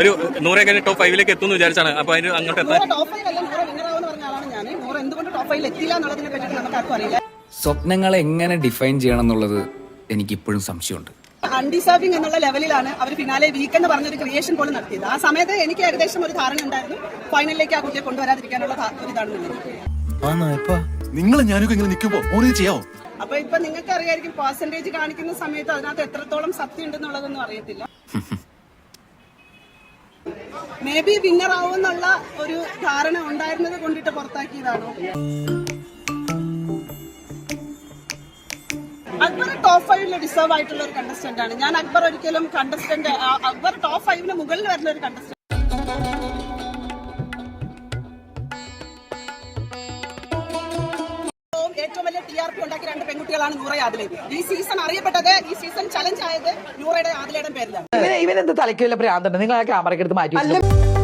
ഒരു നൂറൊക്കെ ടോപ്പ് ഫൈവിലേക്ക് എത്തുമെന്ന് വിചാരിച്ചാണ്. അപ്പൊ അതിന് അങ്ങോട്ട് എത്താൻ നൂറ് നൂറ് നൂറ് സ്വപ്നങ്ങളെ എങ്ങനെ ഡിഫൈൻ ചെയ്യണം എന്നുള്ളത് എനിക്ക് ഇപ്പോഴും സംശയമുണ്ട് അൺഡിസേർവിംഗ് എന്നുള്ള ലെവലിലാണ് അവർ ഫിനാലെ വീക്ക് എന്ന് പറഞ്ഞൊരു ക്രിയേഷൻ പോലും നടത്തിയത്. ആ സമയത്ത് എനിക്ക് ഏകദേശം ഒരു ധാരണ ഉണ്ടായിരുന്നു. ഫൈനലിലേക്ക് ആ കുട്ടിയെ കൊണ്ടുവരാതിരിക്കാനുള്ള ഒരു നിങ്ങൾ ഞാനൊക്കെ ഇങ്ങനെ നിൽക്കുമ്പോ ഓരോ ചെയ്യാവോ? അപ്പൊ ഇപ്പൊ നിങ്ങൾക്ക് അറിയായിരിക്കും പെർസെന്റേജ് കാണിക്കുന്ന സമയത്ത് അതിനകത്ത് എത്രത്തോളം സത്യം ഉണ്ടെന്നുള്ളതൊന്നും അറിയത്തില്ല. മേ ബി വിന്നർ ആവുമെന്നുള്ള ഒരു ധാരണ ഉണ്ടായിരുന്നത് കൊണ്ടിട്ട് പുറത്താക്കിയതാണോ? അക്ബർ ടോപ്പ് ഫൈവിൽ ഡിസേർവ് ആയിട്ടുള്ള ഒരു കണ്ടസ്റ്റന്റ് ആണ്. ഞാൻ അക്ബർ ഒരിക്കലും കണ്ടസ്റ്റന്റ് അക്ബർ ടോപ്പ് ഫൈവിന് മുകളിൽ വരുന്ന ഒരു കണ്ടസ്റ്റന്റ് ഏറ്റവും വലിയ ടി ആർ പി ഉണ്ടാക്കിയ രണ്ട് പെൺകുട്ടികളാണ് നൂറ ആദിലയും ഈ സീസൺ അറിയപ്പെട്ടത് ഈ സീസൺ ചലഞ്ച് ആയത് നൂറയുടെ ആദിലയുടെ പേരിലാണ്. ഇവനെന്ത് തലയ്ക്കുള്ള പ്രാന്തണ്ട് നിങ്ങൾ ആ ക്യാമറയ്ക്ക് എടുത്ത് മാറ്റി.